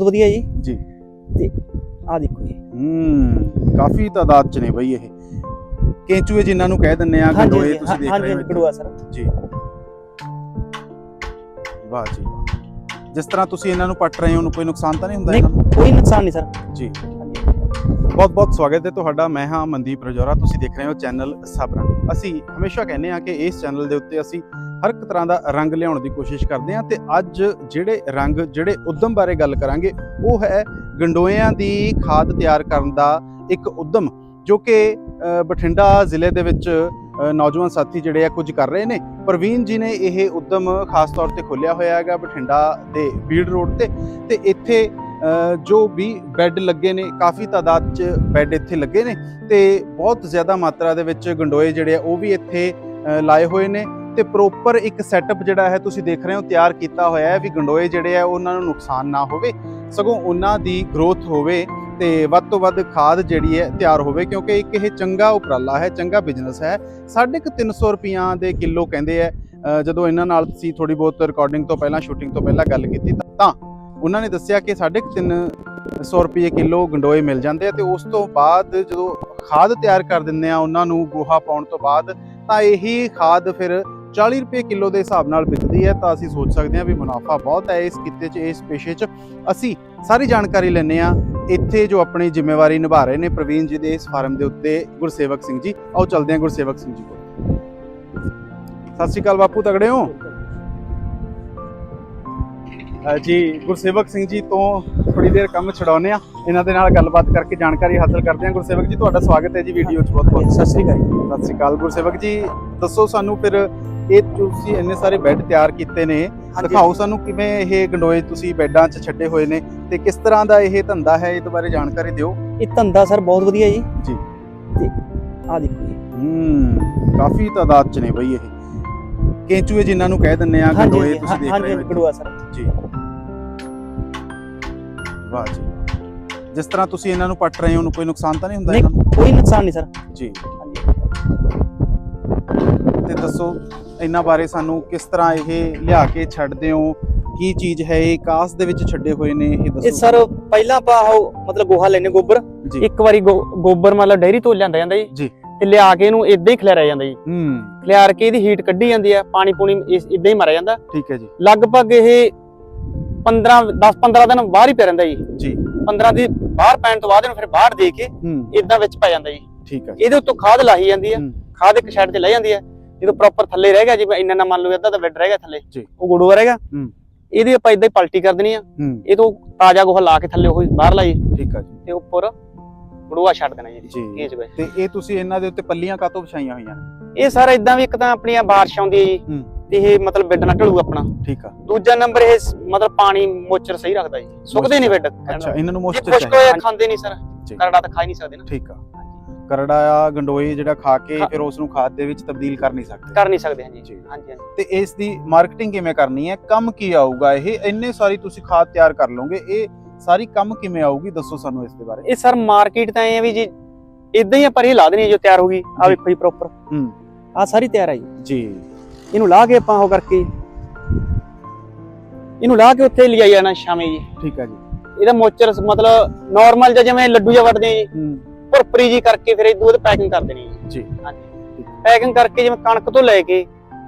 ਬਹੁਤ ਵਧੀਆ ਜੀ। ਜੀ। ਤੇ ਆ ਦੇਖੋ ਜੀ। ਹੂੰ ਕਾਫੀ ਤਾਦਾਦ ਚ ਨੇ ਬਈ ਇਹ। ਕੇਂਚੂਏ ਜਿਨ੍ਹਾਂ ਨੂੰ ਕਹਿ ਦਿੰਨੇ ਆ ਗੰਡੋਏ ਤੁਸੀਂ ਦੇਖ ਰਹੇ ਹੋ ਹਾਂਜੀ। ਕੜੂਆ ਸਰ। ਜੀ। ਵਾਹ ਜੀ। ਜਿਸ ਤਰ੍ਹਾਂ ਤੁਸੀਂ ਇਹਨਾਂ ਨੂੰ ਪੱਟ ਰਹੇ ਹੋ ਉਹਨੂੰ ਕੋਈ ਨੁਕਸਾਨ ਤਾਂ ਨਹੀਂ ਹੁੰਦਾ ਇਹਨਾਂ ਨੂੰ? ਕੋਈ ਨੁਕਸਾਨ ਨਹੀਂ ਸਰ। ਜੀ। ਬਹੁਤ ਬਹੁਤ ਸਵਾਗਤ ਹੈ ਤੁਹਾਡਾ। ਮੈਂ ਹਾਂ ਮਨਦੀਪ ਰਜੋਰਾ ਤੁਸੀਂ ਦੇਖ ਰਹੇ ਹੋ ਚੈਨਲ ਸਬਰਾਂ। ਅਸੀਂ ਹਮੇਸ਼ਾ ਕਹਿੰਦੇ ਹਾਂ ਕਿ ਇਸ ਚੈਨਲ ਦੇ ਉੱਤੇ ਅਸੀਂ ਹਰ ਇੱਕ ਤਰ੍ਹਾਂ ਦਾ ਰੰਗ ਲਿਆਉਣ ਦੀ ਕੋਸ਼ਿਸ਼ ਕਰਦੇ ਹਾਂ ਤੇ ਅੱਜ ਜਿਹੜੇ ਰੰਗ ਜਿਹੜੇ ਉਦਮ ਬਾਰੇ ਗੱਲ ਕਰਾਂਗੇ, ਉਹ ਹੈ ਗੰਡੋਇਆਂ ਦੀ ਖਾਦ ਤਿਆਰ ਕਰਨ ਦਾ ਇੱਕ ਉਦਮ, ਜੋ ਕਿ ਬਠਿੰਡਾ ਜ਼ਿਲ੍ਹੇ ਦੇ ਵਿੱਚ ਨੌਜਵਾਨ ਸਾਥੀ ਜਿਹੜੇ ਆ ਕੁਝ ਕਰ ਰਹੇ ਨੇ। ਪ੍ਰਵੀਨ ਜੀ ਨੇ ਇਹ ਉਦਮ ਖਾਸ ਤੌਰ ਤੇ ਖੋਲਿਆ ਹੋਇਆ ਹੈਗਾ ਬਠਿੰਡਾ ਦੇ ਬੀੜ ਰੋਡ ਤੇ ਤੇ ਇੱਥੇ ਜੋ ਵੀ ਬੈੱਡ ਲੱਗੇ ਨੇ, ਕਾਫੀ ਤਾਦਾਦ 'ਚ ਬੈੱਡ ਇੱਥੇ ਲੱਗੇ ਨੇ ਤੇ ਬਹੁਤ ਜ਼ਿਆਦਾ ਮਾਤਰਾ ਦੇ ਵਿੱਚ ਗੰਡੋਏ ਜਿਹੜੇ ਆ ਉਹ ਵੀ ਇੱਥੇ ਲਾਏ ਹੋਏ ਨੇ। ਤੇ ਪ੍ਰੋਪਰ ਇੱਕ ਸੈਟਅਪ ਜਿਹੜਾ ਹੈ ਤੁਸੀਂ ਦੇਖ ਰਹੇ ਹੋ, ਤਿਆਰ ਕੀਤਾ ਹੋਇਆ ਹੈ ਵੀ ਗੰਡੋਏ ਜਿਹੜੇ ਆ ਉਹਨਾਂ ਨੂੰ ਨੁਕਸਾਨ ਨਾ ਹੋਵੇ, ਸਗੋਂ ਉਹਨਾਂ ਦੀ ਗਰੋਥ ਹੋਵੇ ਤੇ ਵੱਧ ਤੋਂ ਵੱਧ ਖਾਦ ਜਿਹੜੀ ਹੈ ਤਿਆਰ ਹੋਵੇ, ਕਿਉਂਕਿ ਇੱਕ ਇਹ ਚੰਗਾ ਉਪਰਾਲਾ ਹੈ, ਚੰਗਾ ਬਿਜ਼ਨਸ ਹੈ। 350 ਰੁਪਈਆ ਦੇ ਕਿਲੋ ਕਹਿੰਦੇ ਆ ਜਦੋਂ ਇਹਨਾਂ ਨਾਲ ਤੁਸੀਂ ਥੋੜੀ ਬਹੁਤ ਰਿਕਾਰਡਿੰਗ ਤੋਂ ਪਹਿਲਾਂ ਸ਼ੂਟਿੰਗ ਤੋਂ ਪਹਿਲਾਂ ਗੱਲ ਕੀਤੀ, ਤਾਂ- ਤਾਂ ਉਹਨਾਂ ਨੇ ਦੱਸਿਆ ਕਿ 350 ਰੁਪਏ ਕਿਲੋ ਗੰਡੋਏ ਮਿਲ ਜਾਂਦੇ ਆ ਤੇ ਉਸ ਤੋਂ ਬਾਅਦ ਜਦੋਂ ਖਾਦ ਤਿਆਰ ਕਰ ਦਿੰਦੇ ਆ, ਉਹਨਾਂ ਨੂੰ ਗੋਹਾ ਪਾਉਣ ਤੋਂ ਬਾਅਦ, ਤਾਂ ਇਹੀ ਖਾਦ ਫਿਰ 40 ਰੁਪਏ ਕਿਲੋ ਦੇ ਹਿਸਾਬ ਨਾਲ ਵਿਕਦੀ ਹੈ ਤਾਂ ਅਸੀਂ ਸੋਚ ਸਕਦੇ ਹਾਂ ਵੀ ਮੁਨਾਫਾ ਬਹੁਤ ਹੈ ਇਸ ਕਿੱਤੇ 'ਚ ਇਸ ਪੇਸ਼ੇ 'ਚ। ਅਸੀਂ ਸਾਰੀ ਜਾਣਕਾਰੀ ਲੈਣੇ ਆ ਇੱਥੇ ਜੋ ਆਪਣੀ ਜ਼ਿੰਮੇਵਾਰੀ ਨਿਭਾ ਰਹੇ ਨੇ ਪ੍ਰਵੀਨ ਜੀ ਦੇ ਇਸ ਫਾਰਮ ਦੇ ਉੱਤੇ ਗੁਰਸੇਵਕ ਸਿੰਘ ਜੀ। ਆਓ ਚੱਲਦੇ ਹਾਂ ਗੁਰਸੇਵਕ ਸਿੰਘ ਜੀ ਕੋਲ। ਸਤਿ ਸ਼੍ਰੀ ਅਕਾਲ ਬਾਪੂ ਤਗੜੇ ਹੋ? ਜੀ ਗੁਰਸੇਵਕ ਸਿੰਘ ਜੀ ਤੋਂ ਥੋੜੀ ਦੇਰ ਕੰਮ ਛਡਾਉਨੇ ਆ ਇਹਨਾਂ ਦੇ ਨਾਲ ਗੱਲਬਾਤ ਕਰਕੇ ਜਾਣਕਾਰੀ ਹਾਸਲ ਕਰਦੇ ਹਾਂ। ਗੁਰਸੇਵਕ ਜੀ ਤੁਹਾਡਾ ਸਵਾਗਤ ਹੈ ਜੀ ਵੀਡੀਓ 'ਚ ਬਹੁਤ ਬਹੁਤ ਸਤਿ ਸ੍ਰੀ ਅਕਾਲ। ਸਤਿ ਸ਼੍ਰੀ ਅਕਾਲ। ਗੁਰਸੇਵਕ ਜੀ ਦੱਸੋ ਸਾਨੂੰ ਫਿਰ ਇਹ ਤੁਸੀਂ ਇੰਨੇ ਸਾਰੇ ਬੈੱਡ ਤਿਆਰ ਕੀਤੇ ਨੇ। ਦਿਖਾਓ ਸਾਨੂੰ ਕਿਵੇਂ ਇਹ ਗੰਡੋਏ ਤੁਸੀਂ ਬੈੱਡਾਂ 'ਚ ਛੱਡੇ ਹੋਏ ਨੇ ਤੇ ਕਿਸ ਤਰ੍ਹਾਂ ਦਾ ਇਹ ਧੰਦਾ ਹੈ ਇਹਦੇ ਬਾਰੇ ਜਾਣਕਾਰੀ ਦਿਓ। ਇਹ ਧੰਦਾ ਸਰ ਬਹੁਤ ਵਧੀਆ ਜੀ। ਜੀ। ਤੇ ਆ ਦੇਖੋ ਜੀ। ਹੂੰ ਕਾਫੀ ਤਾਦਾਦ 'ਚ ਨੇ ਬਈ ਇਹ। ਕੇਂਚੂਏ ਜਿਨ੍ਹਾਂ ਨੂੰ ਕਹਿ ਦਿੰਨੇ ਆ ਗੰਡੋਏ ਤੁਸੀਂ ਦੇਖ ਰਹੇ ਹੋ ਹਾਂਜੀ। ਕੜੂਆ ਸਰ। ਜੀ। ਵਾਹ ਜੀ। ਜਿਸ ਤਰ੍ਹਾਂ ਤੁਸੀਂ ਇਹਨਾਂ ਨੂੰ ਪੱਟ ਰਹੇ ਹੋ ਉਹਨੂੰ ਕੋਈ ਨੁਕਸਾਨ ਤਾਂ ਨਹੀਂ ਹੁੰਦਾ ਇਹਨਾਂ ਨੂੰ? ਕੋਈ ਨੁਕਸਾਨ ਨਹੀਂ ਸਰ। ਜੀ। ਦੱਸੋ ਇਹਨਾਂ ਬਾਰੇ ਸਾਨੂੰ ਕਿਸ ਤਰ੍ਹਾਂ ਇਹ ਲਿਆ ਕੇ ਛੱਡਦੇ ਹੋ? ਕੀ ਚੀਜ਼ ਹੈ ਇਹ? ਕਾਸ ਦੇ ਵਿੱਚ ਛੱਡੇ ਹੋਏ ਨੇ ਇਹ ਦੱਸੋ? ਇਹ ਸਰ ਪਹਿਲਾਂ ਆਪਾਂ ਉਹ ਮਤਲਬ ਗੋਹਾ ਲੈਨੇ ਗੋਬਰ। ਇੱਕ ਵਾਰੀ ਗੋਬਰ ਮਤਲਬ ਡੈਰੀ ਤੋਂ ਲਿਆਂਦਾ ਜਾਂਦਾ ਜੀ। ਤੇ ਲਿਆ ਕੇ ਇਹਨੂੰ ਇਦਾਂ ਹੀ ਖਿਲਾਰਿਆ ਜਾਂਦਾ ਜੀ। ਹੂੰ। ਖਿਲਾਰ ਕੇ ਇਹਦੀ ਹੀਟ ਕੱਢੀ ਜਾਂਦੀ ਆ ਪਾਣੀ ਪੂਣੀ ਇਦਾਂ ਹੀ ਮਾਰਿਆ ਜਾਂਦਾ। ਠੀਕ ਹੈ ਜੀ। ਲਗਭਗ ਇਹ 15 10 15 ਦਿਨ ਬਾਹਰ ਹੀ ਪੈ ਰਹਿੰਦਾ ਜੀ। ਜੀ। 15 ਦੀ ਬਾਹਰ ਪੈਣ ਤੋਂ ਬਾਅਦ ਇਹਨੂੰ ਫਿਰ ਬਾਹਰ ਦੇ ਕੇ ਇਦਾਂ ਵਿੱਚ ਪੈ ਜਾਂਦਾ ਜੀ। ਠੀਕ ਹੈ ਇਹਦੇ ਉੱਤੋਂ ਖਾਦ ਲਾਹੀ ਜਾਂਦੀ ਆ। ਖਾਦ ਇੱਕ ਸਾਈਡ ਤੇ ਲੈ ਜਾਂਦੀ ਆ ਜਦੋਂ ਪ੍ਰੋਪਰ ਥੱਲੇ ਰਹਿ ਗਿਆ ਜਿਵੇਂ ਇੰਨਾ ਨਾ ਮੰਨ ਲਓ ਅੱਧਾ ਤਾਂ ਬੈੱਡ ਰਹਿ ਗਿਆ ਥੱਲੇ ਜੀ। ਉਹ ਗੁੜੂਆ ਰਹਿ ਗਿਆ ਹੂੰ। ਇਹਦੀ ਆਪਾਂ ਇਦਾਂ ਹੀ ਪਲਟੀ ਕਰ ਦੇਣੀ ਆ। ਇਹ ਤੋਂ ਤਾਜ਼ਾ ਗੋਹਾ ਲਾ ਕੇ ਥੱਲੇ ਉਹ ਬਾਹਰ ਲਾਈ ਠੀਕ ਜੀ। ਤੇ ਉੱਪਰ ਗੁੜੂਆ ਛੱਡ ਦੇਣਾ ਜੀ। ਕੇਜ ਵਿੱਚ ਤੇ ਇਹ ਤੁਸੀਂ ਇਹਨਾਂ ਦੇ ਉੱਤੇ ਪੱਲੀਆਂ ਕਾਤੋਂ ਵਿਛਾਈਆਂ ਹੋਈਆਂ? ਨੇ ਇਹ ਸਾਰਾ ਇਦਾਂ ਵੀ ਇੱਕ ਤਾਂ ਆਪਣੀਆਂ ਬਾਰਿਸ਼ ਆਉਂਦੀ ਹੈ ਜੀ। ਤੇ ਇਹ ਮਤਲਬ ਬੈੱਡ ਨਾਲ ਢਲੂ ਆਪਣਾ। ਠੀਕ ਆ। ਦੂਜਾ ਨੰਬਰ ਇਹ ਮਤਲਬ ਪਾਣੀ ਮੋਚਰ ਸਹੀ ਰੱਖਦਾ ਜੀ। ਸੁੱਕਦੇ ਨਹੀਂ ਬੈੱਡ ਅੱਛਾ ਇਹਨਾਂ ਨੂੰ ਖੁਸ਼ਕ ਹੋਇਆ ਖਾਂਦੇ ਨਹੀਂ ਸਰ। ਕਰੜਾ ਤਾਂ ਖਾ ਹੀ ਨਹੀਂ ਸਕਦੇ ਨਾ। ਠੀਕ ਆ। ਕਰੜਾ ਆ ਗੰਡੋਏ ਜਿਹੜਾ ਖਾ ਕੇ ਫਿਰ ਉਸ ਨੂੰ ਖਾਦ ਦੇ ਵਿੱਚ ਤਬਦੀਲ ਕਰ ਨਹੀਂ ਸਕਦੇ। ਕਰ ਨਹੀਂ ਸਕਦੇ ਹਾਂਜੀ। ਹਾਂਜੀ ਹਾਂਜੀ। ਤੇ ਇਸ ਦੀ ਮਾਰਕੀਟਿੰਗ ਕਿਵੇਂ ਕਰਨੀ ਹੈ? ਕੰਮ ਕੀ ਆਊਗਾ ਇਹ? ਇੰਨੇ ਸਾਰੀ ਤੁਸੀਂ ਖਾਦ ਤਿਆਰ ਕਰ ਲਓਗੇ ਇਹ ਸਾਰੀ ਕੰਮ ਕਿਵੇਂ ਆਊਗੀ? ਦੱਸੋ ਸਾਨੂੰ ਇਸ ਦੇ ਬਾਰੇ। ਇਹ ਸਰ ਮਾਰਕੀਟ ਤਾਂ ਐ ਆ ਵੀ ਜੀ ਇਦਾਂ ਹੀ ਆਪਾਂ ਇਹ ਲਾ ਦੇਣੀ ਜੋ ਤਿਆਰ ਹੋ ਗਈ। ਆ। ਵੇਖੋ ਜੀ ਪ੍ਰੋਪਰ ਹੂੰ। ਆ ਸਾਰੀ ਤਿਆਰ ਹੈ ਜੀ। ਜੀ। ਇਹਨੂੰ ਲਾ ਕੇ ਆਪਾਂ ਉਹ ਕਰਕੇ ਇਹਨੂੰ ਲਾ ਕੇ ਉੱਥੇ ਲਿਆਈ ਜਾਣਾ ਸ਼ਾਮੇ ਜੀ। ਠੀਕ ਹੈ ਜੀ। ਇਹਦਾ ਮੋਚਰ ਮਤਲਬ ਨਾਰਮਲ ਜਿਹਾ ਜਿਵੇਂ ਲੱਡੂ ਜਿਹਾ ਵੜਦੇ ਆ ਜੀ। ਹੂੰ। ਭੁਰਪਰੀ ਜੀ ਕਰਕੇ ਫਿਰ ਇਦੋਂ ਬਾਅਦ ਪੈਕਿੰਗ ਕਰ ਦੇਣੀ ਹੈ ਜੀ। ਹਾਂਜੀ। ਪੈਕਿੰਗ ਕਰਕੇ ਜਿਵੇਂ ਕਣਕ ਤੋਂ ਲੈ ਕੇ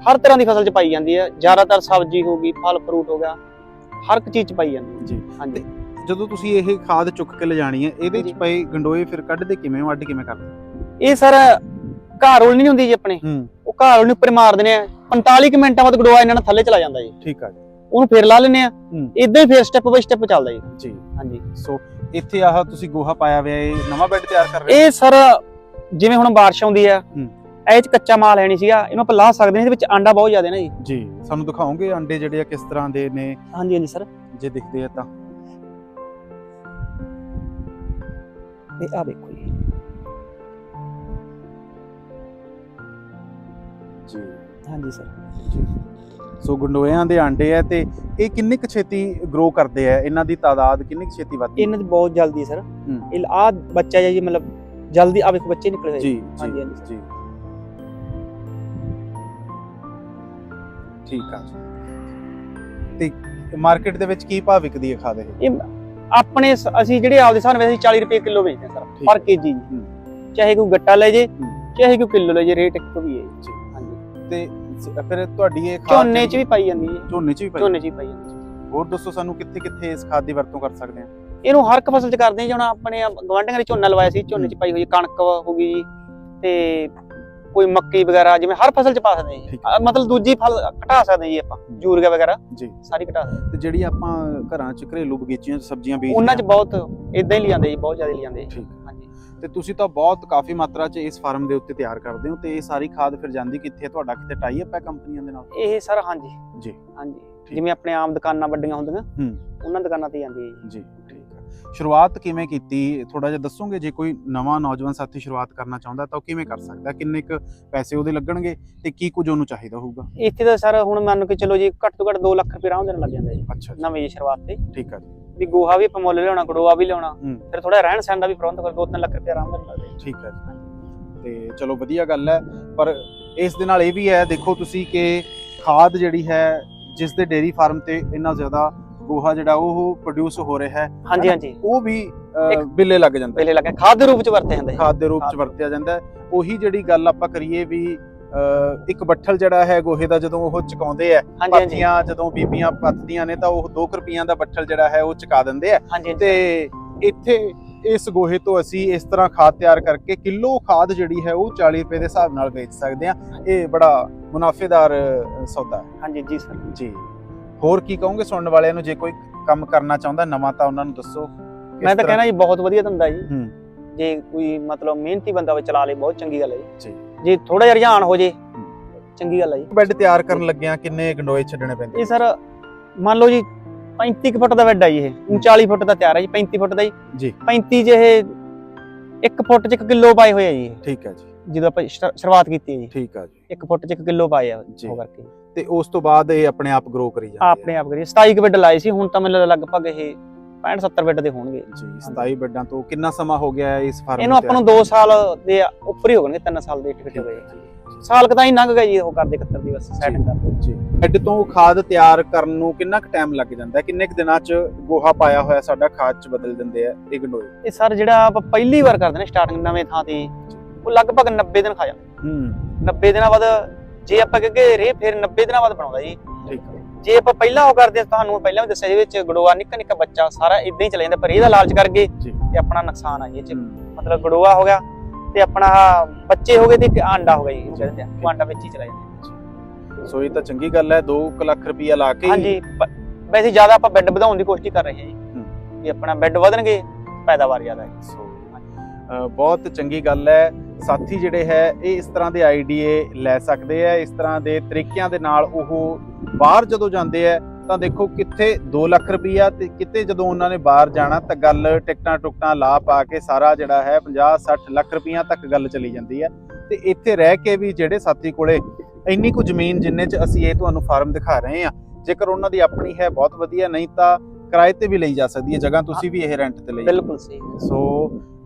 ਹਰ ਤਰ੍ਹਾਂ ਦੀ ਫਸਲ ਚ ਪਾਈ ਜਾਂਦੀ ਹੈ। ਜ਼ਿਆਦਾਤਰ ਸਬਜ਼ੀ ਹੋ ਗਈ ਫਲ ਫਰੂਟ ਹੋ ਗਿਆ ਹਰ ਇੱਕ ਚੀਜ਼ ਚ ਪਾਈ ਜਾਂਦੀ ਹੈ। ਜੀ। ਹਾਂਜੀ। ਜਦੋਂ ਤੁਸੀਂ ਇਹ ਖਾਦ ਚੁੱਕ ਕੇ ਲਿਜਾਣੀ ਹੈ ਇਹਦੇ। ਚ ਪਏ ਗੰਡੋਏ ਫਿਰ ਕੱਢਦੇ ਕਿਵੇਂ ਅੱਡ ਕਿਵੇਂ ਕਰਦੇ ਇਹ ਸਰ ਘਰ ਰੋਲ ਨਹੀਂ ਹੁੰਦੀ ਜੀ ਆਪਣੇ। ਉਹ ਘਰ ਰੋਲ ਨੂੰ ਉੱਪਰ ਮਾਰ ਦਿੰਦੇ ਆ। 45 ਕੁ ਮਿੰਟਾਂ ਬਾਅਦ ਗੜੋਆ ਇਹਨਾਂ ਨਾਲ ਥੱਲੇ ਚਲਾ ਜਾਂਦਾ ਜੀ। ਠੀਕ ਆ ਜੀ। ਉਹਨੂੰ ਫੇਰ ਲਾ ਲੈਂਦੇ ਆ। ਇਦਾਂ ਹੀ ਫੇਰ ਸਟੈਪ ਬਾਈ ਸਟੈਪ ਚੱਲਦਾ ਜੀ। ਜੀ। ਹਾਂਜੀ। ਸੋ ਇੱਥੇ ਆਹ ਤੁਸੀਂ ਗੋਹਾ ਪਾਇਆ ਹੋਇਆ ਇਹ ਨਵਾਂ ਬੈੱਡ ਤਿਆਰ ਕਰ ਰਹੇ ਹੋ? ਇਹ ਸਰ ਜਿਵੇਂ ਹੁਣ ਬਾਰਿਸ਼ ਆਉਂਦੀ ਆ ਹੂੰ। ਇਹ ਚ ਕੱਚਾ ਮਾਲ ਹੈ ਨਹੀਂ ਸੀਗਾ ਇਹਨੂੰ ਆਪਾਂ ਲਾ ਸਕਦੇ ਹਾਂ ਇਹਦੇ ਵਿੱਚ ਆਂਡਾ ਬਹੁਤ ਜ਼ਿਆਦਾ ਨਾ ਜੀ। ਜੀ ਸਾਨੂੰ ਦਿਖਾਓਗੇ ਅੰਡੇ ਜਿਹੜੇ ਆ ਕਿਸ ਤਰ੍ਹਾਂ ਦੇ ਨੇ? ਹਾਂਜੀ ਹਾਂਜੀ ਸਰ। ਜੇ ਦਿਖਦੇ ਆ ਤਾਂ। ਇਹ ਆ ਵੇਖੋ ਜੀ। ਜੀ। ਹਾਂਜੀ ਸਰ। ਜੀ। ਸੋ ਗੰਡੋਇਆਂ ਦੇ ਆਂਡੇ ਆ ਤੇ ਇਹ ਕਿੰਨੀ ਕੁ ਛੇਤੀ ਗਰੋ ਕਰਦੇ ਆ ਇਹਨਾਂ ਦੀ ਤਾਦਾਦ ਕਿੰਨੀ ਕੁ ਛੇਤੀ ਵੱਧਦੀ ਇਹਨਾਂ ਦੀ ਬਹੁਤ ਜਲਦੀ ਸਰ। ਇਹ ਆ ਬੱਚਾ ਜੀ ਮਤਲਬ ਜਲਦੀ ਆ ਵੇਖੋ ਬੱਚੇ ਨਿਕਲੇ ਹੋਏ ਜੀ ਹਾਂਜੀ, ਜੀ ਹਾਂਜੀ ਸਰ। ਜੀ ਠੀਕ ਆ ਤੇ ਮਾਰਕੀਟ ਦੇ ਵਿੱਚ ਕੀ ਭਾਅ ਵਿਕਦੀ ਹੈ ਖਾਦ ਇਹ ਆਪਣੇ ਅਸੀਂ ਜਿਹੜੇ ਆਪਦੇ ਨਾਲ ਅਸੀਂ 40 ਰੁਪਏ ਕਿਲੋ ਵੇਚਦੇ ਸਰ ਪਰ। ਕੇਜੀ। ਚਾਹੇ ਕੋਈ ਗੱਟਾ ਲੈ ਜੇ। ਚਾਹੇ ਕੋਈ ਕਿਲੋ ਲੈ ਜੇ ਰੇਟ ਇੱਕੋ ਵੀ ਹੈ ਜੀ। ਹਾਂਜੀ ਤੇ ਫਿਰ ਤੁਹਾਡੀ ਇਹ ਖਾਦ ਝੋਨੇ 'ਚ ਵੀ ਪਾਈ ਜਾਂਦੀ ਹੈ। ਝੋਨੇ 'ਚ ਵੀ ਪਾਈ ਝੋਨੇ 'ਚ ਵੀ ਪਾਈ ਜਾਂਦੀ ਹੈ। ਹੋਰ ਦੱਸੋ ਸਾਨੂੰ ਕਿੱਥੇ ਕਿੱਥੇ ਇਸ ਖਾਦ ਦੀ ਵਰਤੋਂ ਕਰ ਸਕਦੇ ਹਾਂ? ਇਹਨੂੰ ਹਰ ਇੱਕ ਫਸਲ 'ਚ ਕਰਦੇ ਹਾਂ ਜੀ ਹੁਣ ਆਪਣੇ ਗਵਾਂਢੀਆਂ ਦੇ ਝੋਨਾ ਲਵਾਇਆ ਸੀ ਝੋਨੇ 'ਚ ਪਾਈ ਹੋਈ ਹੈ, ਕਣਕ ਹੋ ਗਈ ਜੀ ਤੇ ਕੋਈ ਮੱਕੀ ਵਗੈਰਾ ਜਿਵੇਂ ਹਰ ਫਸਲ 'ਚ ਪਾ ਸਕਦੇ ਹਾਂ ਜੀ। ਠੀਕ ਅਹ ਮਤਲਬ ਦੂਜੀ ਫਲ ਘਟਾ ਸਕਦੇ ਹਾਂ ਜੀ ਆਪਾਂ। ਯੂਰੀਆ ਵਗੈਰਾ ਜੀ। ਸਾਰੀ ਘਟਾ ਸਕਦੇ ਹਾਂ। ਤੇ ਜਿਹੜੀ ਆਪਾਂ ਘਰਾਂ 'ਚ ਘਰੇਲੂ ਬਗੀਚੀਆਂ 'ਚ ਸਬਜ਼ੀਆਂ ਬੀਜਦੇ ਉਹਨਾਂ 'ਚ ਬਹੁਤ ਇਦਾਂ ਹੀ ਲਿਆਂਦੇ ਜੀ ਬਹੁਤ ਜ਼ਿਆਦਾ ਲਿਆਂਦੇ ਜੀ। ਠੀਕ। ਹਾਂਜੀ। ਤੇ ਤੁਸੀਂ ਤਾਂ ਬਹੁਤ ਕਾਫੀ ਮਾਤਰਾ 'ਚ ਇਸ ਫਾਰਮ ਦੇ ਉੱਤੇ ਤਿਆਰ ਕਰਦੇ ਹੋ ਤੇ ਇਹ ਸਾਰੀ ਖਾਦ ਫਿਰ ਜਾਂਦੀ ਕਿੱਥੇ ਹੈ ਤੁਹਾਡਾ ਕਿਤੇ ਟਾਈ ਅਪ ਹੈ ਕੰਪਨੀਆਂ ਦੇ ਨਾਲ? ਇਹ ਸਰ ਹਾਂਜੀ। ਜੀ। ਹਾਂਜੀ। ਜਿਵੇਂ ਆਪਣੇ ਆਮ ਦੁਕਾਨਾਂ ਵੱਡੀਆਂ ਹੁੰਦੀਆਂ ਹੂੰ। ਉਹਨਾਂ ਦੁਕਾਨਾਂ ਤੇ ਜਾਂਦੀ ਹੈ ਜੀ। ਜੀ ਠੀਕ ਹੈ ਸ਼ੁਰੂਆਤ ਕਿਵੇਂ ਕੀਤੀ? ਥੋੜਾ ਜਿਹਾ ਦੱਸੋਗੇ ਜੇ ਕੋਈ ਨਵਾਂ ਨੌਜਵਾਨ ਸਾਥੀ ਸ਼ੁਰੂਆਤ ਕਰਨਾ ਚਾਹੁੰਦਾ ਤਾਂ ਉਹ ਕਿਵੇਂ ਕਰ ਸਕਦਾ? ਕਿੰਨੇ ਕੁ ਪੈਸੇ ਉਹਦੇ ਲੱਗਣਗੇ ਤੇ ਕੀ ਕੁਝ ਉਹਨੂੰ ਚਾਹੀਦਾ ਹੋਊਗਾ? ਇੱਥੇ ਤਾਂ ਸਰ ਹੁਣ ਮੰਨ ਕੇ ਚਲੋ ਜੀ ਘੱਟ ਤੋਂ ਘੱਟ 2 ਲੱਖ ਰੁਪਏ ਆਰਾਮ ਦੇ ਨਾਲ ਲੱਗ ਜਾਂਦਾ ਜੀ। ਅੱਛਾ ਨਵੀਂ ਜੀ ਸ਼ੁਰੂਆਤ ਤੇ। ਠੀਕ ਹੈ ਜੀ। ਵੀ ਗੋਹਾ ਵੀ ਆਪਾਂ ਮੁੱਲ ਲਿਆਉਣਾ ਗੜੋਆ ਵੀ ਲਿਆਉਣਾ ਹੂੰ। ਫਿਰ ਥੋੜਾ ਰਹਿਣ ਸਹਿਣ ਦਾ ਵੀ ਪ੍ਰਬੰਧ ਕਰ 2-3 ਲੱਖ ਰੁਪਏ ਆਰਾਮ ਦੇ ਨਾਲ ਲੱਗਦਾ ਠੀਕ ਹੈ ਜੀ। ਤੇ ਚਲੋ ਵਧੀਆ ਗੱਲ ਹੈ ਪਰ ਇਸ ਦੇ ਨਾਲ ਇਹ ਵੀ ਹੈ ਦੇਖੋ ਤੁਸੀਂ ਕਿ ਖਾਦ ਜਿਹੜੀ ਹੈ ਜਿਸ ਦੇ ਡੇਰੀ ਫਾਰਮ ਤੇ ਇੰਨਾ ਜ਼ਿਆਦਾ ਗੋਹਾ ਜਿਹੜਾ ਉਹ ਪ੍ਰੋਡਿਊਸ ਹੋ ਰਿਹਾ ਹੈ ਹਾਂਜੀ ਹਾਂਜੀ। ਉਹ ਵੀ ਅਹ, ਇੱਕ- ਬਿੱਲੇ ਲੱਗ ਜਾਂਦਾ ਹੈ। ਪਹਿਲੇ ਲੱਗਾ ਖਾਦ ਦੇ ਰੂਪ ਚ ਵਰਤੇ ਜਾਂਦੇ ਖਾਦ ਦੇ ਰੂਪ ਚ। ਵਰਤਿਆ ਜਾਂਦਾ ਹੈ। ਉਹੀ ਜਿਹੜੀ ਗੱਲ ਆਪਾਂ ਕਰੀਏ ਵੀ ਇੱਕ ਬੱਠਲ ਜਿਹੜਾ ਹੈ ਗੋਹੇ ਦਾ ਜਦੋਂ ਉਹ ਚਕਾਉਂਦੇ ਆ ਪਾਥੀਆਂ ਜਦੋਂ ਬੀਬੀਆਂ ਪੱਥਦੀਆਂ ਨੇ ਤਾਂ ਉਹ 2 ਰੁਪਈਆਂ ਦਾ ਬੱਠਲ ਜਿਹੜਾ ਹੈ ਉਹ ਚਕਾ ਦਿੰਦੇ ਆ। ਤੇ ਇੱਥੇ ਇਸ ਗੋਹੇ ਤੋਂ ਅਸੀਂ ਇਸ ਤਰ੍ਹਾਂ ਖਾਦ ਤਿਆਰ ਕਰਕੇ ਕਿਲੋ ਖਾਦ ਜਿਹੜੀ ਹੈ ਉਹ 40 ਰੁਪਏ ਦੇ ਹਿਸਾਬ ਨਾਲ ਵੇਚ ਸਕਦੇ ਆ ਇਹ ਬੜਾ ਮੁਨਾਫੇਦਾਰ ਸੌਦਾ ਹੈ। ਹਾਂਜੀ ਜੀ ਸਰ। ਜੀ। ਹੋਰ ਕੀ ਕਹੋਗੇ ਸੁਣਨ ਵਾਲਿਆਂ ਨੂੰ? ਜੇ ਕੋਈ ਕੰਮ ਕਰਨਾ ਚਾਹੁੰਦਾ ਨਵਾਂ ਤਾਂ ਉਹਨਾਂ ਨੂੰ ਦੱਸੋ। ਮੈਂ ਤਾਂ ਕਹਿਣਾ ਜੀ ਬਹੁਤ ਵਧੀਆ ਧੰਦਾ ਜੀ। ਹੂੰ। ਜੇ ਕੋਈ ਮਤਲਬ ਮਿਹਨਤੀ ਬੰਦਾ ਹੋਵੇ ਚਲਾ ਲੇ ਬਹੁਤ ਚੰਗੀ ਗੱਲ ਹੈ ਜੀ। ਜੀ। ਜੇ ਥੋੜਾ ਜਿਹਾ ਰੁਝਾਨ ਹੋ ਜੇ ਚੰਗੀ ਗੱਲ ਹੈ ਜੀ। ਬੈੱਡ ਤਿਆਰ ਕਰਨ ਲੱਗਿਆ ਕਿੰਨੇ ਗੰਡੋਏ ਛੱਡਣੇ ਪੈਂਦੇ? ਇਹ ਸਰ ਮੰਨ ਲਓ ਜੀ 35 ਕੁ ਫੁੱਟ ਦਾ ਬੈੱਡ ਆ ਜੀ ਇਹ ਊਂ 40 ਫੁੱਟ ਦਾ ਤਿਆਰ ਹੈ ਜੀ 35 ਫੁੱਟ ਦਾ ਜੀ। ਜੀ। 35 ਚ ਇਹ 1 ਫੁੱਟ ਚ 1 ਕਿਲੋ ਪਾਏ ਹੋਏ ਆ ਜੀ ਇਹ, ਠੀਕ ਹੈ ਜੀ। ਜਦੋਂ ਆਪਾਂ ਸ਼ੁਰ- ਸ਼ੁਰੂਆਤ ਕੀਤੀ ਹੈ ਜੀ। ਠੀਕ ਆ ਜੀ। 1 ਫੁੱਟ ਚ 1 ਕਿਲੋ ਪਾਏ ਆ ਜੀ। ਉਹ ਕਰਕੇ। ਤੇ ਉਸ ਤੋਂ ਬਾਅਦ ਇਹ ਆਪਣੇ ਆਪ ਗਰੋ ਕਰੀ ਜਾਂਦੇ ਆ ਆਪਣੇ ਆਪ ਕਰੀਏ 27 ਕੁ ਬੈੱਡ ਲਾਏ ਸੀ ਹੁਣ ਤਾਂ ਮੈਨੂੰ ਲੱਗਦਾ ਲਗਭਗ ਇਹ 65 70 ਬੈੱਡ ਦੇ ਹੋਣਗੇ। ਜੀ 27 ਬੈੱਡਾਂ ਤੋਂ ਕਿੰਨਾ ਸਮਾਂ ਹੋ ਗਿਆ ਹੈ ਇਸ ਫਾਰਮ ਇਹਨੂੰ ਆਪਾਂ ਨੂੰ 2 ਸਾਲ ਦੇ ਉੱਪਰ ਹੀ ਹੋ ਗਏ 3 ਸਾਲ ਦੇ ਟਿਕਟ ਹੋ ਗਏ ਸਾਲ ਕੁ ਤਾਂ ਹੀ ਲੰਘ ਗਿਆ ਜੀ ਉਹ ਕਰਦੇ ਕੱਤਰ ਦੀ ਬਸ ਸੈਟਿੰਗ ਕਰਦੇ। ਜੀ। ਬੈੱਡ ਤੋਂ ਖਾਦ ਤਿਆਰ ਕਰਨ ਨੂੰ ਕਿੰਨਾ ਕੁ ਟਾਈਮ ਲੱਗ ਜਾਂਦਾ ਹੈ? ਕਿੰਨੇ ਕੁ ਦਿਨਾਂ 'ਚ ਗੋਹਾ ਪਾਇਆ ਹੋਇਆ ਸਾਡਾ ਖਾਦ 'ਚ ਬਦਲ ਦਿੰਦੇ ਆ ਇਹ ਗੰਡੋਏ ਇਹ ਸਰ ਜਿਹੜਾ ਆਪਾਂ ਪਹਿਲੀ ਵਾਰ ਕਰਦੇ ਨੇ ਸਟਾਰਟਿੰਗ ਨਵੇਂ ਥਾਂ ਤੇ ਉਹ ਲਗਭਗ 90 ਦਿਨ ਖਾ ਜਾਂਦਾ। ਹੂੰ। 90 ਦਿਨਾਂ ਬਾਅਦ ਜੇ ਆਪਾਂ ਕਹੇ ਰੇ ਫਿਰ 90 ਦਿਨਾਂ ਬਾਅਦ ਬਣਾਉਂਦਾ ਜੀ। ਠੀਕ ਹੈ। ਜੇ ਆਪਾਂ ਪਹਿਲਾਂ ਉਹ ਕਰਦੇ ਤੁਹਾਨੂੰ ਪਹਿਲਾਂ ਵੀ ਦੱਸਿਆ ਜਿਹਦੇ ਵਿੱਚ ਗੜੋਆ ਨਿੱਕਾ ਨਿੱਕਾ ਬੱਚਾ ਸਾਰਾ ਇਦਾਂ ਹੀ ਚਲਾ ਜਾਂਦਾ ਪਰ ਇਹਦਾ ਲਾਲਚ ਕਰਕੇ ਤੇ ਆਪਣਾ ਨੁਕਸਾਨ ਆ ਇਹ ਚ। ਮਤਲਬ ਗੜੋਆ ਹੋ ਗਿਆ ਤੇ ਆਪਣਾ ਬੱਚੇ ਹੋ ਗਏ ਤੇ ਇੱਕ ਆਂਡਾ ਹੋ ਗਿਆ ਜੀ ਕਹਿੰਦੇ ਆ ਆਂਡਾ ਵਿੱਚ ਹੀ ਚਲਾ ਜਾਂਦਾ। ਸੋ ਇਹ ਤਾਂ ਚੰਗੀ ਗੱਲ ਹੈ 2 ਲੱਖ ਰੁਪਈਆ ਲਾ ਕੇ ਹਾਂਜੀ ਵੈਸੇ ਜ਼ਿਆਦਾ ਆਪਾਂ ਬੈੱਡ ਵਧਾਉਣ ਦੀ ਕੋਸ਼ਿਸ਼ ਕਰ ਰਹੇ ਹਾਂ ਜੀ। ਵੀ ਆਪਣਾ ਬੈੱਡ ਵਧਣਗੇ ਪੈਦਾਵਾਰ ਜ਼ਿਆਦਾ ਹੈ। ਸੋ ਬਹੁਤ ਚੰਗੀ ਗੱਲ ਹੈ। ਸਾਥੀ ਜਿਹੜੇ ਹੈ ਇਹ ਇਸ ਤਰ੍ਹਾਂ ਦੇ ਆਈਡੀਏ ਲੈ ਸਕਦੇ ਆ ਇਸ ਤਰ੍ਹਾਂ ਦੇ ਤਰੀਕਿਆਂ ਦੇ ਨਾਲ ਉਹ ਬਾਹਰ ਜਦੋਂ ਜਾਂਦੇ ਆ ਤਾਂ ਦੇਖੋ ਕਿੱਥੇ 2 ਲੱਖ ਰੁਪਈਆ ਤੇ ਕਿਤੇ ਜਦੋਂ ਉਹਨਾਂ ਨੇ ਬਾਹਰ ਜਾਣਾ ਤਾਂ ਗੱਲ ਟਿਕਟਾਂ ਟੁਕਟਾਂ ਲਾ ਪਾ ਕੇ ਸਾਰਾ ਜਿਹੜਾ ਹੈ 50 60 ਲੱਖ ਰੁਪਈਆ ਤੱਕ ਗੱਲ ਚਲੀ ਜਾਂਦੀ ਹੈ। ਤੇ ਇੱਥੇ ਰਹਿ ਕੇ ਵੀ ਜਿਹੜੇ ਸਾਥੀ ਕੋਲੇ ਇੰਨੀ ਕੁ ਜ਼ਮੀਨ ਜਿੰਨੇ 'ਚ ਅਸੀਂ ਇਹ ਤੁਹਾਨੂੰ ਫਾਰਮ ਦਿਖਾ ਰਹੇ ਹਾਂ ਜੇਕਰ ਉਹਨਾਂ ਦੀ ਆਪਣੀ ਹੈ ਬਹੁਤ ਵਧੀਆ ਨਹੀਂ ਤਾਂ ਕਿਰਾਏ ਤੇ ਵੀ ਲਈ ਜਾ ਸਕਦੀ ਹੈ ਜਗ੍ਹਾ ਤੁਸੀਂ ਵੀ ਇਹ ਰੈਂਟ ਤੇ ਲਈ ਬਿਲਕੁਲ ਸਹੀ। ਸੋ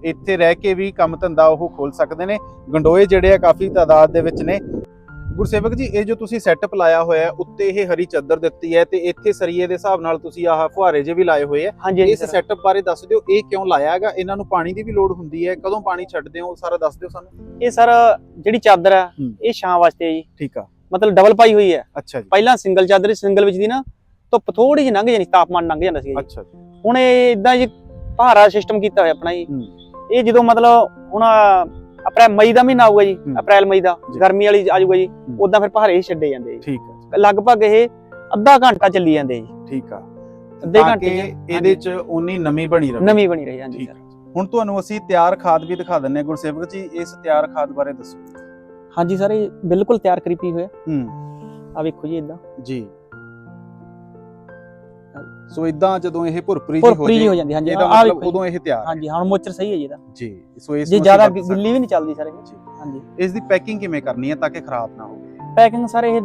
ਇੱਥੇ ਰਹਿ ਕੇ ਵੀ ਕੰਮ ਧੰਦਾ ਉਹ ਖੋਲ ਸਕਦੇ ਨੇ। ਗੰਡੋਏ ਜਿਹੜੇ ਆ ਕਾਫੀ ਤਾਦਾਦ ਦੇ ਵਿੱਚ ਨੇ। ਗੁਰਸੇਵਕ ਜੀ ਇਹ ਜੋ ਤੁਸੀਂ ਸੈਟਅਪ ਲਾਇਆ ਹੋਇਆ ਉੱਤੇ ਇਹ ਹਰੀ ਚੱਦਰ ਦਿੱਤੀ ਹੈ ਤੇ ਇੱਥੇ ਸਰੀਏ ਦੇ ਹਿਸਾਬ ਨਾਲ ਤੁਸੀਂ ਆਹ ਫੁਹਾਰੇ ਜੇ ਵੀ ਲਾਏ ਹੋਏ ਆ। ਇਸ। ਸੈਟਅਪ ਬਾਰੇ ਦੱਸ ਦਿਓ ਇਹ ਕਿਉਂ ਲਾਇਆ ਹੈਗਾ? ਇਹਨਾਂ ਨੂੰ ਪਾਣੀ ਦੀ ਵੀ ਲੋੜ ਹੁੰਦੀ ਹੈ। ਕਦੋਂ ਪਾਣੀ ਛੱਡਦੇ ਹੋ? ਸਾਰਾ ਦੱਸ ਦਿਓ ਸਾਨੂੰ। ਇਹ ਸਰ ਜਿਹੜੀ ਚਾਦਰ ਹੈ। ਇਹ ਛਾਂ ਵਾਸਤੇ ਜੀ। ਠੀਕ ਆ। ਮਤਲਬ ਡਬਲ ਪਾਈ ਹੋਈ ਹੈ। ਅੱਛਾ ਜੀ। ਪਹਿਲਾਂ ਸਿੰਗਲ ਚਾਦਰ ਸਿੰਗਲ ਵਿੱਚ ਦੀ ਨਾ ਧੁੱਪ ਥੋੜੀ ਜਿਹੀ ਲੰਘ ਜਾਣੀ ਤਾਪਮਾਨ ਲੰਘ ਜਾਂਦਾ ਸੀ ਅੱਛਾ ਜੀ। ਹੁਣ ਇਹ ਇਦਾਂ ਜੀ ਭਾਰਾ ਸਿਸਟਮ ਕੀਤਾ ਹੋਇਆ ਆਪਣਾ ਜੀ। ਇਹ ਜਦੋਂ ਮਤਲਬ ਹੁਣ ਅਪ੍ਰੈਲ ਮਈ ਦਾ ਮਹੀਨਾ ਆਊਗਾ ਜੀ ਹੂੰ। ਅਪ੍ਰੈਲ ਮਈ ਦਾ। ਗਰਮੀ ਵਾਲੀ ਆ ਜਾਊਗਾ ਜੀ ਹੂੰ। ਉਦਾਂ ਫਿਰ ਭਾਰੇ ਹੀ ਛੱਡੇ ਜਾਂਦੇ ਜੀ। ਠੀਕ ਆ ਲਗਭਗ ਇਹ ਅੱਧਾ ਘੰਟਾ ਚੱਲੀ ਜਾਂਦੇ ਜੀ। ਠੀਕ ਆ। ਅੱਧੇ ਘੰਟੇ ਇਹਦੇ 'ਚ ਉਨੀ ਨਮੀ ਬਣੀ ਰਹੇ। ਨਵੀਂ ਬਣੀ ਰਹੀ ਹਾਂਜੀ ਸਰ। ਹੁਣ ਤੁਹਾਨੂੰ ਅਸੀਂ ਤਿਆਰ ਖਾਦ ਵੀ ਦਿਖਾ ਦਿੰਨੇ ਗੁਰਸੇਵਕ ਜੀ ਇਸ ਤਿਆਰ ਖਾਦ ਬਾਰੇ ਦੱਸੋ। ਹਾਂਜੀ ਸਰ ਇਹ ਬਿਲਕੁਲ ਤਿਆਰ ਕਰੀ ਪਈ ਹੋਇਆ ਹੂੰ। ਆ ਵੇਖੋ ਜੀ ਇਦਾਂ ਜੀ। ਸੋ ਇਦਾਂ ਜਦੋਂ ਇਹ ਭੁਰਪਰੀ ਜੀ ਹੋ ਭੁਰਪਰੀ ਜੀ ਹੋ ਜਾਂਦੀ ਹਾਂਜੀ ਇਹਦਾ ਮਤਲਬ ਉਦੋਂ ਇਹ ਤਿਆਰ ਹੈ। ਹਾਂਜੀ ਹੁਣ ਮੋਚਰ ਸਹੀ ਹੈ ਜੀ ਇਹਦਾ। ਜੀ ਸੋ ਇਸ ਜੇ ਜ਼ਿਆਦਾ ਗਿੱਲੀ ਵੀ ਨਹੀਂ ਚੱਲਦੀ ਸਰ। ਇਹ ਜੀ। ਹਾਂਜੀ। ਇਸ ਦੀ ਪੈਕਿੰਗ ਕਿਵੇਂ ਕਰਨੀ ਹੈ ਤਾਂ ਕਿ ਖਰਾਬ ਨਾ ਹੋਵੇ? ਪੈਕਿੰਗ ਸਰ ਇਹ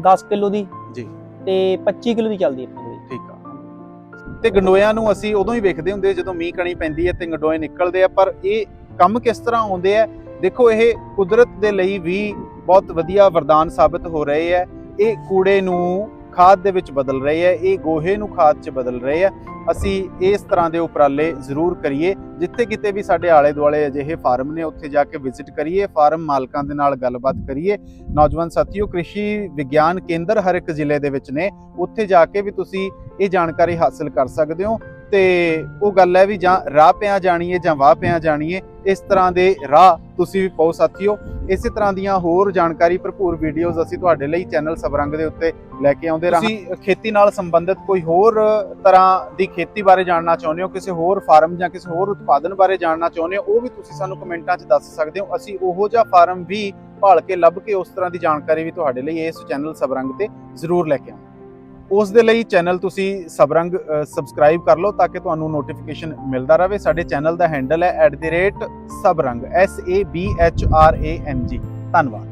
10 ਕਿਲੋ ਦੀ ਜੀ। ਤੇ 25 ਕਿਲੋ ਦੀ ਚੱਲਦੀ ਹੈ ਆਪਣੇ ਕੋਲ। ਠੀਕ ਆ। ਤੇ ਗੰਡੋਇਆਂ ਨੂੰ ਅਸੀਂ ਉਦੋਂ ਹੀ ਵੇਖਦੇ ਹੁੰਦੇ ਜਦੋਂ ਮੀਂਹ ਕਣੀ ਪੈਂਦੀ ਹੈ ਤੇ ਗੰਡੋਏ ਨਿਕਲਦੇ ਆ ਪਰ ਇਹ ਕੰਮ ਕਿਸ ਤਰ੍ਹਾਂ ਆਉਂਦੇ ਆ? ਦੇਖੋ ਇਹ ਕੁਦਰਤ ਦੇ ਲਈ ਵੀ ਬਹੁਤ ਵਧੀਆ ਵਰਦਾਨ ਸਾਬਤ ਹੋ ਰਹੇ ਆ। ਇਹ ਕੂੜੇ ਨੂੰ ਖਾਦ ਦੇ ਵਿੱਚ ਬਦਲ ਰਹੇ ਆ ਇਹ ਗੋਹੇ ਨੂੰ ਖਾਦ 'ਚ ਬਦਲ ਰਹੇ ਆ ਅਸੀਂ ਇਸ ਤਰ੍ਹਾਂ ਦੇ ਉਪਰਾਲੇ ਜ਼ਰੂਰ ਕਰੀਏ, ਜਿੱਥੇ ਕਿਤੇ ਵੀ ਸਾਡੇ ਆਲੇ ਦੁਆਲੇ ਅਜਿਹੇ ਫਾਰਮ ਨੇ, ਉੱਥੇ ਜਾ ਕੇ ਵਿਜ਼ਿਟ ਕਰੀਏ, ਫਾਰਮ ਮਾਲਕਾਂ ਦੇ ਨਾਲ ਗੱਲਬਾਤ ਕਰੀਏ। ਨੌਜਵਾਨ ਸਾਥੀਓ, ਕ੍ਰਿਸ਼ੀ ਵਿਗਿਆਨ ਕੇਂਦਰ ਹਰ ਇੱਕ ਜ਼ਿਲ੍ਹੇ ਦੇ ਵਿੱਚ ਨੇ, ਉੱਥੇ ਜਾ ਕੇ ਵੀ ਤੁਸੀਂ ਇਹ ਜਾਣਕਾਰੀ ਹਾਸਲ ਕਰ ਸਕਦੇ ਹੋ। ਤੇ ਉਹ ਗੱਲ ਹੈ ਵੀ ਜਾਂ ਰਾਹ ਪਿਆ ਜਾਣੀਏ ਜਾਂ ਵਾਹ ਪਿਆ ਜਾਣੀਏ, ਇਸ ਤਰ੍ਹਾਂ ਦੇ ਰਾਹ ਤੁਸੀਂ ਵੀ ਪਾਓ ਸਾਥੀਓ। ਇਸੇ ਤਰ੍ਹਾਂ ਦੀਆਂ ਹੋਰ ਜਾਣਕਾਰੀ ਭਰਪੂਰ ਵੀਡੀਓਜ਼ ਅਸੀਂ ਤੁਹਾਡੇ ਲਈ ਚੈਨਲ ਸਬਰੰਗ ਦੇ ਉੱਤੇ ਲੈ ਕੇ ਆਉਂਦੇ ਰਹਾਂਗੇ। ਤੁਸੀਂ ਖੇਤੀ ਨਾਲ ਸੰਬੰਧਿਤ ਕੋਈ ਹੋਰ ਤਰ੍ਹਾਂ ਦੀ ਖੇਤੀ ਬਾਰੇ ਜਾਣਨਾ ਚਾਹੁੰਦੇ ਹੋ, ਕਿਸੇ ਹੋਰ ਫਾਰਮ ਜਾਂ ਕਿਸੇ ਹੋਰ ਉਤਪਾਦਨ ਬਾਰੇ ਜਾਣਨਾ ਚਾਹੁੰਦੇ ਹੋ, ਉਹ ਵੀ ਤੁਸੀਂ ਸਾਨੂੰ ਕਮੈਂਟਾਂ 'ਚ ਦੱਸ ਸਕਦੇ ਹੋ। ਅਸੀਂ ਉਹੋ ਜਿਹਾ ਫਾਰਮ ਵੀ ਭਾਲ ਕੇ ਲੱਭ ਕੇ ਉਸ ਤਰ੍ਹਾਂ ਦੀ ਜਾਣਕਾਰੀ ਵੀ ਤੁਹਾਡੇ ਲਈ ਇਸ ਚੈਨਲ ਸਬਰੰਗ ਤੇ ਜ਼ਰੂਰ ਲੈ ਕੇ ਆਵਾਂਗੇ। ਉਸ ਦੇ ਲਈ ਚੈਨਲ ਤੁਸੀਂ ਸਬਰੰਗ ਸਬਸਕ੍ਰਾਈਬ ਕਰ ਲਓ ਤਾਂ ਕਿ ਤੁਹਾਨੂੰ ਨੋਟੀਫਿਕੇਸ਼ਨ ਮਿਲਦਾ ਰਹੇ। ਸਾਡੇ ਚੈਨਲ ਦਾ ਹੈਂਡਲ ਹੈ @ਸਬਰੰਗ S A B H R A N G ਧੰਨਵਾਦ।